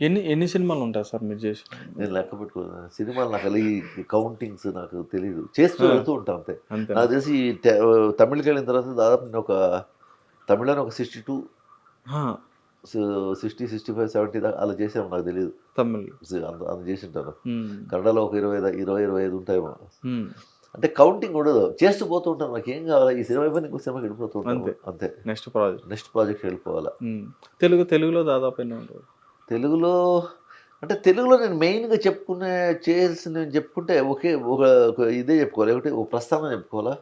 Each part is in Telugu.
ఎన్ని ఎన్ని సినిమాలు ఉంటాయి సార్ మీరు చేసి నేను లెక్క పెట్టుకున్నాను సినిమాలు నాకు అలా ఈ కౌంటింగ్స్ నాకు తెలియదు చేస్తూ. వెళ్తూ ఉంటాను అంతే. నాకు తెలిసి తమిళకి వెళ్ళిన తర్వాత దాదాపు నేను ఒక తమిళని ఒక sixty two sixty sixty five seventy దాకా అలా చేసాము నాకు తెలియదు తమిళ్ అంత అంత చేసి ఉంటాను ఉమ్, కన్నడలో ఒక ఇరవై ఇరవై ఇరవై ఐదు ఉంటాయేమో. అంటే కౌంటింగ్ ఉండదు. చేస్తూ పోతూ ఉంటాను. నాకు ఏం కావాలి? ఈ సినిమా అయిపోయి ఇంకో సినిమాకి వెళ్ళిపోతూ ఉంటాను. అంతే. Next project. నెక్స్ట్ ప్రాజెక్ట్ వెళ్ళిపోవాలా. తెలుగు తెలుగులో దాదాపు ఎన్ని ఉంటాయి? తెలుగులో అంటే తెలుగులో నేను మెయిన్గా చెప్పుకునే చేయాల్సి నేను చెప్పుకుంటే ఒకే ఒక ఇదే చెప్పుకోవాలి. ఒకటి ఒక ప్రస్థానం చెప్పుకోవాలా?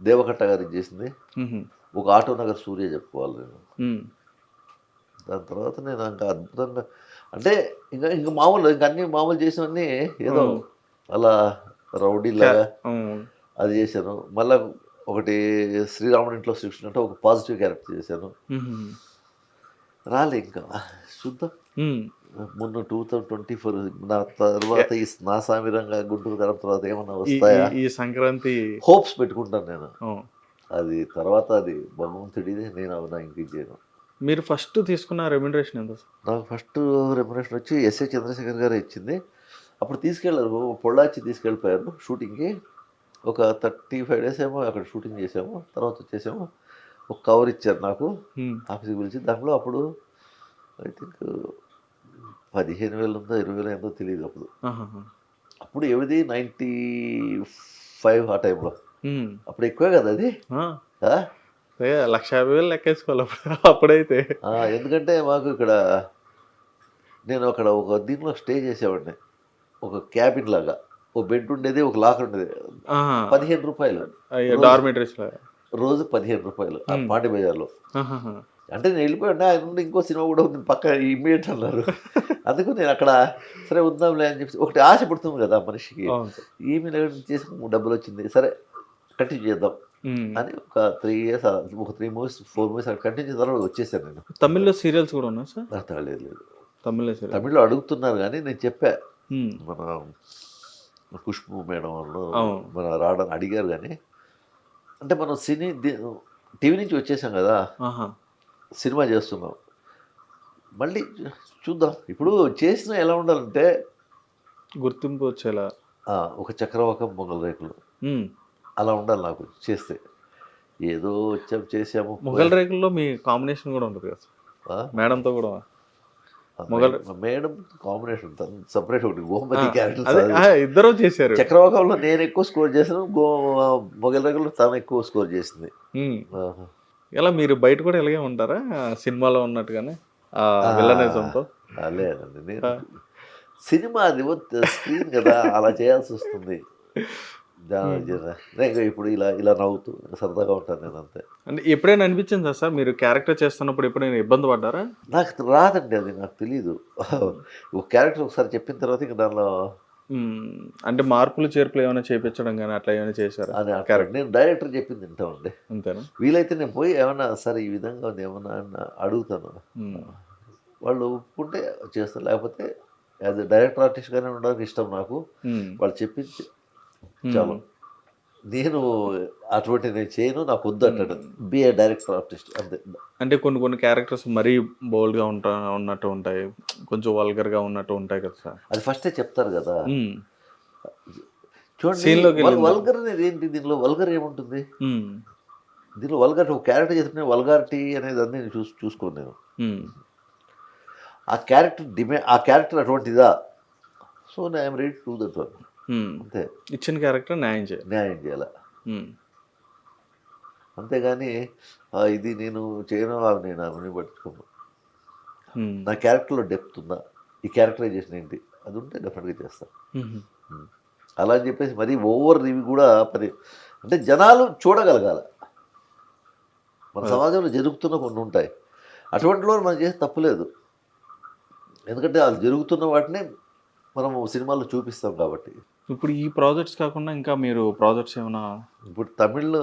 దేవకట్ట గారికి చేసింది. ఒక ఆటో నగర్ సూర్య చెప్పుకోవాలి నేను. దాని తర్వాత నేను ఇంకా అద్భుతంగా అంటే ఇంకా ఇంకా మామూలు ఇంకా అన్ని మామూలు చేసినవన్నీ ఏదో. అలా రౌడీ లాగా ఉమ్, అది చేశాను. మళ్ళీ ఒకటి శ్రీరాముడి ఇంట్లో శ్రీకృష్ణుడు అంటే ఒక పాజిటివ్ క్యారెక్టర్ చేశాను. రాలే ఇంకా. చూద్దాం. మొన్న టూ థౌజండ్ ట్వంటీ ఫోర్ నా తర్వాత ఈ నా సామిరంగా గుంటూరు తరం తర్వాత ఏమన్నా వస్తాయా? ఈ- సంక్రాంతి హోప్స్ పెట్టుకుంటాను నేను. అది తర్వాత అది భగవంతుడిది నేను అవునా ఇంక చేయను. మీరు ఫస్ట్ తీసుకున్న రెమ్యునరేషన్ ఎంత నాకు ఫస్ట్ రెమ్యునేషన్ వచ్చి ఎస్ఏ చంద్రశేఖర్ గారు ఇచ్చింది. అప్పుడు తీసుకెళ్ళారు పొళ్ళాచి తీసుకెళ్ళిపోయారు షూటింగ్కి ఒక థర్టీ ఫైవ్ డేస్ ఏమో అక్కడ షూటింగ్ చేసాము తర్వాత వచ్చేసాము. ఒక కవర్ ఇచ్చారు నాకు ఆఫీస్కి పిలిచి. దాంట్లో అప్పుడు ఐ థింక్ పదిహేను వేలు ఉందో ఇరవై వేలు ఎంతో తెలియదు అప్పుడు. అప్పుడు ఏది నైంటీ ఫైవ్ ఆ టైంలో. అప్పుడు ఎక్కువే కదా అది? లక్ష యాభై వేలు లెక్కేసుకోవాలి అప్పుడు. అప్పుడైతే. ఎందుకంటే మాకు ఇక్కడ నేను అక్కడ ఒక దీంట్లో స్టే చేసేవాడిని. ఒక క్యాబిన్ లాగా. ఒక బెడ్ ఉండేది ఒక లాకర్ ఉండేది. పదిహేను రూపాయలు. డార్మిటరీస్ లాగా. రోజు పదిహేను రూపాయలు. పాండి బజార్లో. అంటే నేను వెళ్ళిపోయాను ఆయన నుండి ఇంకో సినిమా కూడా ఉంది పక్క ఇమ్మీడియట్ అన్నారు అందుకు నేను అక్కడ సరే ఉందాంలే అని చెప్పి ఒకటి ఆశ పడుతుంది కదా మనిషికి. ఏమి చేసి డబ్బులు వచ్చింది సరే కంటిన్యూ చేద్దాం. అని ఒక త్రీ ఇయర్స్ ఒక three movies four movies continue చేసిన తర్వాత వచ్చేసాను నేను తమిళ్ళో సీరియల్స్ కూడా ఉన్నాయి సార్ నాకు తగలేదు లేదు తమిళ్ళో సీరియల్ తమిళ్ళో అడుగుతున్నారు కానీ నేను చెప్పా మన ఖుష్బు మేడం వాళ్ళు. మన రావడం అడిగారు కానీ అంటే మనం సినీ టీవీ నుంచి వచ్చేసాం కదా. సినిమా చేస్తున్నాం. మళ్ళీ చూద్దాం. ఇప్పుడు చేసిన ఎలా ఉండాలంటే గుర్తింపు వచ్చేలా. ఒక చక్రవాకం మొగల రేకులు. అలా ఉండాలి నాకు చేస్తే. ఏదో వచ్చాం చేసాము మొఘల్ రేకుల్లో మీ కాంబినేషన్ కూడా ఉంటుంది కదా? మేడంతో కూడా మొగల్- మేడం కాంబినేషన్ సపరేట్ ఒకటి. గోమతి క్యారెక్టర్ ఇద్దరు చేశారు. చక్రవాకంలో నేను ఎక్కువ స్కోర్ చేశాను. గో మొగల్ రేకుల్లో తను ఎక్కువ స్కోర్ చేసింది. ఇలా మీరు బయట కూడా ఇలాగే ఉంటారా? సినిమాలో ఉన్నట్టుగానే? ఆ, లేదండి నేను. సినిమా అది స్క్రీన్ కదా అలా చేయాల్సి వస్తుంది. ఇప్పుడు ఇలా ఇలా నవ్వుతూ సరదాగా ఉంటాను నేను అంతే. అంటే ఎప్పుడైనా అనిపించిందా సార్? మీరు క్యారెక్టర్ చేస్తున్నప్పుడు ఎప్పుడైనా ఇబ్బంది పడ్డారా? నాకు రాదండి అది నాకు తెలియదు ఒక క్యారెక్టర్ ఒకసారి చెప్పిన తర్వాత ఇంక దానిలో అంటే మార్పులు చేర్పులు ఏమైనా చేపించడం కానీ అట్లా ఏమైనా చేశారా? అని క్యారెక్టర్ నేను డైరెక్టర్ చెప్పింది వింటామండి. అంతేనా? వీలైతే నేను పోయి ఏమన్నా సరే ఈ విధంగా ఉంది ఏమన్నా అడుగుతాను. వాళ్ళు ఒప్పుకుంటే చేస్తాను లేకపోతే యాజ్ డైరెక్టర్ ఆర్టిస్ట్గానే ఉండడానికి ఇష్టం నాకు. వాళ్ళు చెప్పింది ఉమ్. చాలు నేను అటువంటి నేను చేయను నాకు వద్దు అంటాడు. బి ఏ డైరెక్టర్ ఆర్టిస్ట్ అంతే. అంటే కొన్ని కొన్ని క్యారెక్టర్స్ మరీ బోల్డ్గా ఉంటా ఉన్నట్టు ఉంటాయి. కొంచెం వల్గర్గా ఉన్నట్టు ఉంటాయి కదా సార్. అది ఫస్టే చెప్తారు కదా. ఉమ్, చూడండి? వల్గర్ అనేది ఏంటి? దీనిలో వల్గర్ ఏముంటుంది? దీనిలో వల్గర్ ఒక క్యారెక్టర్ చెప్తే వల్గారిటీ అనేది అన్ని నేను చూసి చూసుకోను నేను. ఆ క్యారెక్టర్ డిమే ఆ character అటువంటిదా? So I'm ready to that one. అంతే. ఇచ్చిన క్యారెక్టర్ న్యాయం చేయాలి. న్యాయం చేయాల. అంతేగాని ఇది నేను చేయను అవి నేను అవన్నీ పట్టుకోను నా క్యారెక్టర్లో డెప్త్ ఉందా? ఈ క్యారెక్టరైజేషన్ ఏంటి? అది ఉంటే డెఫినెట్గా చేస్తాను అలా అని చెప్పేసి మరి ఓవర్ ఇవి కూడా మరి అంటే జనాలు చూడగలగాల. మన సమాజంలో జరుగుతున్న కొన్ని ఉంటాయి. అటువంటిలో మనం చేసి తప్పులేదు ఎందుకంటే అది జరుగుతున్న వాటిని మనం సినిమాల్లో చూపిస్తాం కాబట్టి. ఇప్పుడు ఈ ప్రాజెక్ట్స్ కాకుండా ఇంకా మీరు ప్రాజెక్ట్స్ ఏమైనా ఇప్పుడు తమిళ్ళో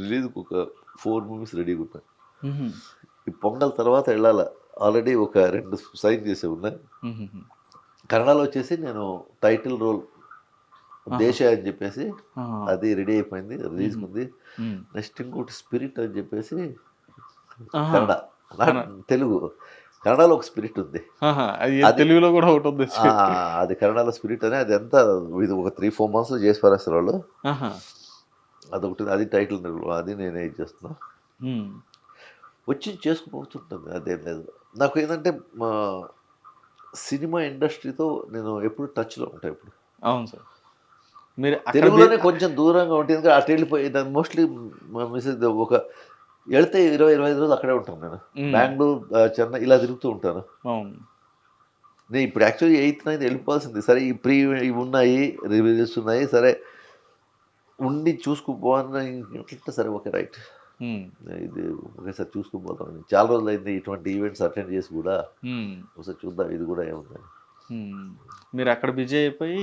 రిలీజ్కి ఒక ఫోర్ మూవీస్ రెడీగా ఉన్నాయి. ఈ పొంగల్ తర్వాత వెళ్ళాల. ఆల్రెడీ ఒక రెండు సైన్ చేసి ఉన్నాయి. కన్నడలో వచ్చేసి నేను టైటిల్ రోల్ దేశ అని చెప్పేసి అది రెడీ అయిపోయింది రిలీజ్ ఉంది. నెక్స్ట్ ఇంకోటి స్పిరిట్ అని చెప్పేసి కన్నడ. తెలుగు. కన్నడలో ఒక స్పిరిట్ ఉంది. తెలుగులో కూడా ఒకటి ఉంది. అది కన్నడలో స్పిరిట్ అని అది ఎంత ఇది ఒక త్రీ ఫోర్ మంత్స్లో చేసి పారేస్తారు వాళ్ళు. అదొకటి అది టైటిల్ అది నేనే ఇది చేస్తున్నా. వచ్చి చేసుకుపోతుంటుంది. అదేం లేదు. నాకు ఏంటంటే మా సినిమా ఇండస్ట్రీతో నేను ఎప్పుడు టచ్లో ఉంటాను ఇప్పుడు అవును సార్. మీరు తెలుగులోనే కొంచెం దూరంగా ఉంటుంది ఎందుకంటే అటు వెళ్ళిపోయి దాన్ని మోస్ట్లీ మిస్సెస్ ఒక వెళ్తే ఇరవై ఇరవై ఐదు రోజులు అక్కడే ఉంటాను నేను. బెంగళూరు చెన్నై ఇలా తిరుగుతూ ఉంటాను నేను ఇప్పుడు యాక్చువల్లీ ఎయిత్ నైన్త్ వెళ్ళిపోవాల్సింది సరే ఈ ప్రీ ఇవి ఉన్నాయి రివ్యూస్ ఉన్నాయి సరే ఉండి చూసుకుపోవాలంటే సరే ఓకే రైట్. ఇది ఒకేసారి చూసుకుపోతాం చాలా రోజులు అయింది ఇటువంటి ఈవెంట్స్ అటెండ్ చేసి కూడా. ఒకసారి చూద్దాం ఇది కూడా ఏముందని. మీరు అక్కడ బిజీ అయిపోయి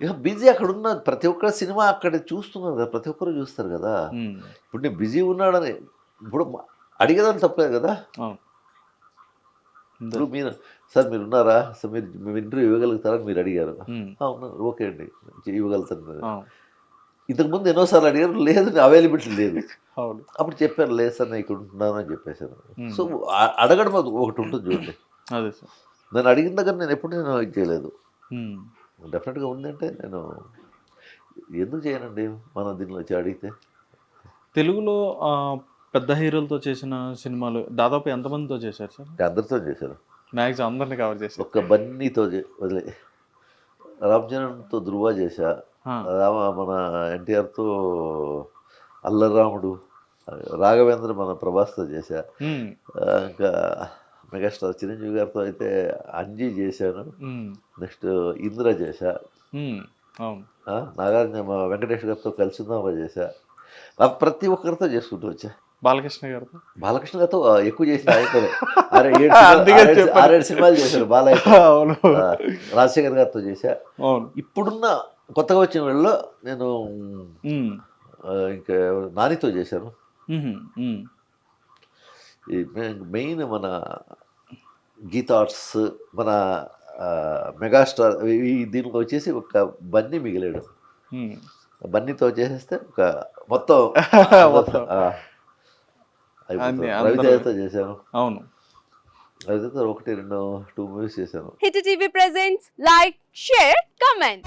ఇక బిజీ అక్కడ ఉన్న ప్రతి ఒక్క సినిమా అక్కడ చూస్తున్నారు కదా ప్రతి ఒక్కరు చూస్తారు కదా. ఇప్పుడు నేను బిజీ ఉన్నాడని ఇప్పుడు అడిగేదాన్ని తప్పలేదు కదా. ఇప్పుడు మీరు సార్ మీరు ఉన్నారా? సార్ మీరు మీరు ఇంటర్వ్యూ ఇవ్వగలుగుతారా అని మీరు అడిగారు. ఉమ్. "ఆ, ఉన్నారు. ఓకే అండి. ఇవ్వగలుగుతాను ఇంతకుముందు ఎన్నోసార్లు అడిగారు లేదు అవైలబిలిటీ లేదు. అప్పుడు చెప్పాను లేదు సార్ నేను ఇక్కడ ఉంటున్నాను అని చెప్పేశాను Hmm. సో అడగడం అది ఒకటి ఉంటుంది చూడండి. అదే సార్. నేను అడిగిన దగ్గర నేను ఎప్పుడు నేను చేయలేదు. డెఫినెట్గా ఉందంటే నేను ఎందుకు చేయనండి మనం దీనిలో అడిగితే? తెలుగులో పెద్ద హీరోలతో చేసిన సినిమాలు దాదాపు ఎంతమందితో చేశారు సార్? అందరితో చేశాను మ్యాక్సిమం అందరిని కవర్ చేశారు. ఒక్క బన్నీతో వదిలే. రామ్చరణ్తో ధృవ చేశా. రామ మన ఎన్టీఆర్తో అల్లరాముడు రాఘవేంద్ర మన ప్రభాస్తో చేశా. ఇంకా మెగాస్టార్ చిరంజీవి గారితో అయితే అంజీ చేశాను. నెక్స్ట్ ఇంద్ర చేశా. నాగార్జున వెంకటేష్ గారితో కలిసి చేశా. ప్రతి ఒక్కరితో చేసుకుంటూ వచ్చా. బాలకృష్ణ గారితో? బాలకృష్ణ గారితో ఎక్కువ చేసిన ఆయనతోనే. ఆరేడు- సినిమాలు చేశారు బాలయ్య అవును. రాజశేఖర్ గారితో చేశా. అవును. ఇప్పుడున్న కొత్తగా వచ్చిన వాళ్ళలో నేను ఇంకా నానితో చేశాను. ఈ మెయిన్- మెయిన్ మన గీతా ఆర్ట్స్ మన మెగాస్టార్ ఈ దీనికి వచ్చేసి ఒక బన్నీ మిగిలాడు. బన్నీతో చేసేస్తే ఒక మొత్తం రవితేజతో చేశాను. అవును. రవితేజ ఒకటి రెండు టూ మూవీస్ చేశాను. Hit TV presents like share comment.